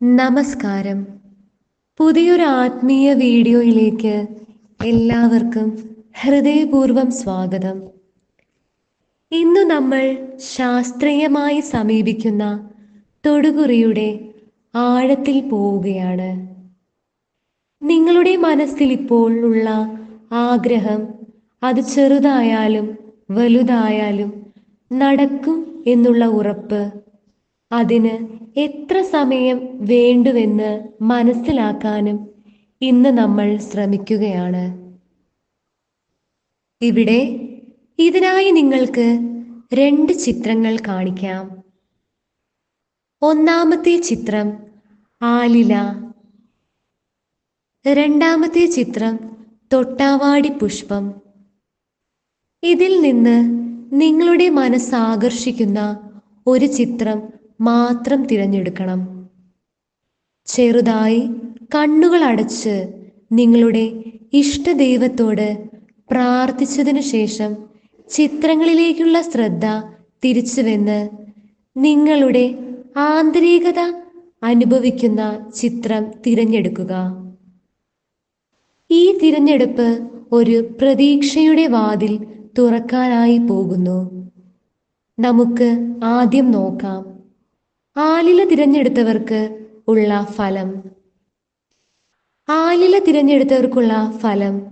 നമസ്കാരം. പുതിയൊരു ആത്മീയ വീഡിയോയിലേക്ക് എല്ലാവർക്കും ഹൃദയപൂർവം സ്വാഗതം. ഇന്ന് നമ്മൾ ശാസ്ത്രീയമായി സമീപിക്കുന്ന തൊടുകുറിയുടെ ആഴത്തിൽ പോവുകയാണ്. നിങ്ങളുടെ മനസ്സിൽ ഇപ്പോൾ ഉള്ള ആഗ്രഹം അത് ചെറുതായാലും വലുതായാലും നടക്കും എന്നുള്ള ഉറപ്പ് അതിന് എത്ര സമയം വേണ്ടുവെന്ന് മനസ്സിലാക്കാനും ഇന്ന് നമ്മൾ ശ്രമിക്കുകയാണ്. ഇവിടെ ഇതിനായി നിങ്ങൾക്ക് രണ്ട് ചിത്രങ്ങൾ കാണിക്കാം. ഒന്നാമത്തെ ചിത്രം ആലില. രണ്ടാമത്തെ ചിത്രം തൊട്ടാവാടി പുഷ്പം. ഇതിൽ നിന്ന് നിങ്ങളുടെ മനസ്സാകർഷിക്കുന്ന ഒരു ചിത്രം മാത്രം തിരഞ്ഞെടുക്കണം. ചെറുതായി കണ്ണുകൾ അടച്ച് നിങ്ങളുടെ ഇഷ്ടദൈവത്തോട് പ്രാർത്ഥിച്ചതിനു ശേഷം ചിത്രങ്ങളിലേക്കുള്ള ശ്രദ്ധ തിരിച്ചുവെന്ന് നിങ്ങളുടെ ആന്തരികത അനുഭവിക്കുന്ന ചിത്രം തിരഞ്ഞെടുക്കുക. ഈ തിരഞ്ഞെടുപ്പ് ഒരു പ്രതീക്ഷയുടെ വാതിൽ തുറക്കാനായി പോകുന്നു. നമുക്ക് ആദ്യം നോക്കാം. ആലില തിരഞ്ഞെടുത്തവർക്ക് ഉള്ള ഫലം. ആലില തിരഞ്ഞെടുത്തവർക്കുള്ള ഫലം.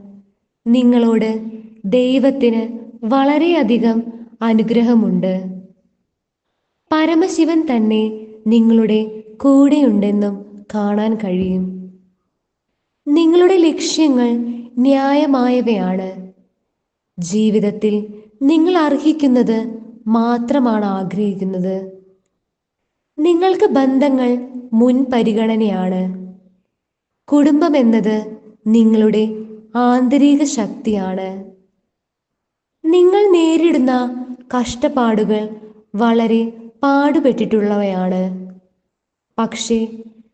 നിങ്ങളോട് ദൈവത്തിന് വളരെയധികം അനുഗ്രഹമുണ്ട്. പരമശിവൻ തന്നെ നിങ്ങളുടെ കൂടെയുണ്ടെന്നും കാണാൻ കഴിയും. നിങ്ങളുടെ ലക്ഷ്യങ്ങൾ ന്യായമായവയാണ്. ജീവിതത്തിൽ നിങ്ങൾ അർഹിക്കുന്നത് മാത്രമാണ് ആഗ്രഹിക്കുന്നത്. നിങ്ങൾക്ക് ബന്ധങ്ങൾ മുൻ പരിഗണനയാണ്. കുടുംബം എന്നത് നിങ്ങളുടെ ആന്തരിക ശക്തിയാണ്. നിങ്ങൾ നേരിടുന്ന കഷ്ടപ്പാടുകൾ വളരെ പാടുപെട്ടിട്ടുള്ളവയാണ്. പക്ഷേ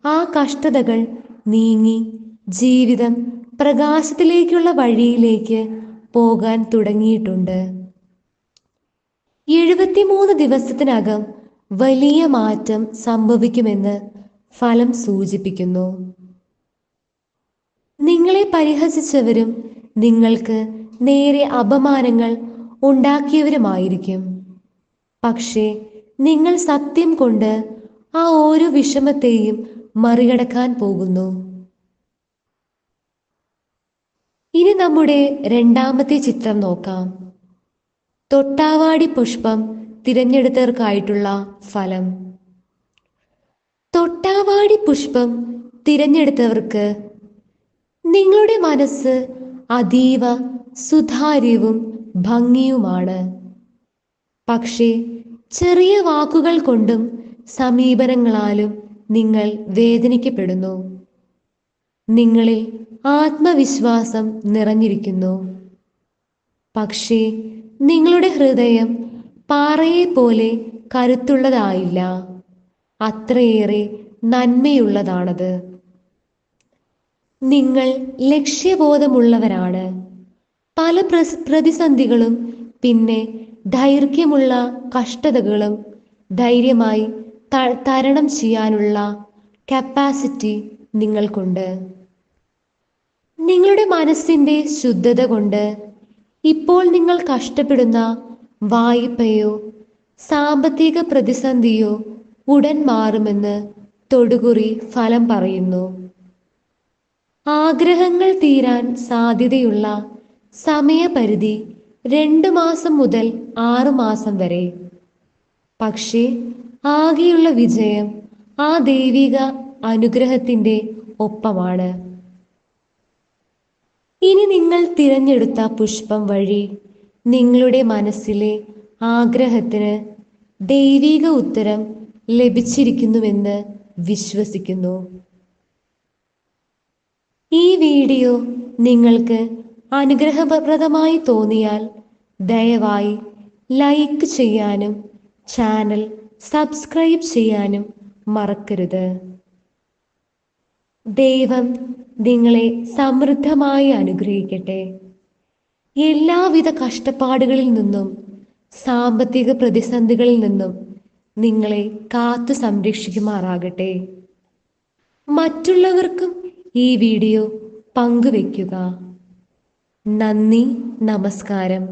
ആ കഷ്ടതകൾ നീങ്ങി ജീവിതം പ്രകാശത്തിലേക്കുള്ള വഴിയിലേക്ക് പോകാൻ തുടങ്ങിയിട്ടുണ്ട്. എഴുപത്തിമൂന്ന് ദിവസത്തിനകം വലിയ മാറ്റം സംഭവിക്കുമെന്ന് ഫലം സൂചിപ്പിക്കുന്നു. നിങ്ങളെ പരിഹസിച്ചവരും നിങ്ങൾക്ക് നേരെ അപമാനങ്ങൾ ഉണ്ടാക്കിയവരുമായിരിക്കും. പക്ഷേ നിങ്ങൾ സത്യം കൊണ്ട് ആ ഓരോ വിഷമത്തെയും മറികടക്കാൻ പോകുന്നു. ഇനി നമ്മുടെ രണ്ടാമത്തെ ചിത്രം നോക്കാം. തൊട്ടാവാടി പുഷ്പം തിരഞ്ഞെടുത്തവർക്കായിട്ടുള്ള ഫലം. തൊട്ടാവാടി പുഷ്പം തിരഞ്ഞെടുത്തവർക്ക് നിങ്ങളുടെ മനസ്സ് അതീവ സുതാര്യവും ഭംഗിയുമാണ്. പക്ഷേ ചെറിയ വാക്കുകൾ കൊണ്ടും സമീപനങ്ങളാലും നിങ്ങൾ വേദനിക്കപ്പെടുന്നു. നിങ്ങളിൽ ആത്മവിശ്വാസം നിറഞ്ഞിരിക്കുന്നു. പക്ഷേ നിങ്ങളുടെ ഹൃദയം പാറയെ പോലെ കരുത്തുള്ളതായില്ല. അത്രയേറെ നന്മയുള്ളതാണത്. നിങ്ങൾ ലക്ഷ്യബോധമുള്ളവരാണ്. പല പ്രതിസന്ധികളും പിന്നെ ദൈർഘ്യമുള്ള കഷ്ടതകളും ധൈര്യമായി തരണം ചെയ്യാനുള്ള കപ്പാസിറ്റി നിങ്ങൾക്കുണ്ട്. നിങ്ങളുടെ മനസ്സിന്റെ ശുദ്ധത കൊണ്ട് ഇപ്പോൾ നിങ്ങൾ കഷ്ടപ്പെടുന്ന വായ്പയോ സാമ്പത്തിക പ്രതിസന്ധിയോ ഉടൻ മാറുമെന്ന് തൊടുകുറി ഫലം പറയുന്നു. ആഗ്രഹങ്ങൾ തീരാൻ സാധ്യതയുള്ള സമയപരിധി രണ്ടു മാസം മുതൽ ആറു മാസം വരെ. പക്ഷേ ആകെയുള്ള വിജയം ആ ദൈവിക അനുഗ്രഹത്തിന്റെ ഒപ്പമാണ്. ഇനി നിങ്ങൾ തിരഞ്ഞെടുത്ത പുഷ്പം വഴി നിങ്ങളുടെ മനസ്സിലെ ആഗ്രഹത്തിന് ദൈവിക ഉത്തരം ലഭിച്ചിരിക്കുന്നുവെന്ന് വിശ്വസിക്കുന്നു. ഈ വീഡിയോ നിങ്ങൾക്ക് അനുഗ്രഹപ്രദമായി തോന്നിയാൽ ദയവായി ലൈക്ക് ചെയ്യാനും ചാനൽ സബ്സ്ക്രൈബ് ചെയ്യാനും മറക്കരുത്. ദൈവം നിങ്ങളെ സമൃദ്ധമായി അനുഗ്രഹിക്കട്ടെ. എല്ലാവിധ കഷ്ടപ്പാടുകളിൽ നിന്നും സാമ്പത്തിക പ്രതിസന്ധികളിൽ നിന്നും നിങ്ങളെ കാത്തു സംരക്ഷിക്കുമാറാകട്ടെ. മറ്റുള്ളവർക്കും ഈ വീഡിയോ പങ്കുവെക്കുക നന്ദി നമസ്കാരം.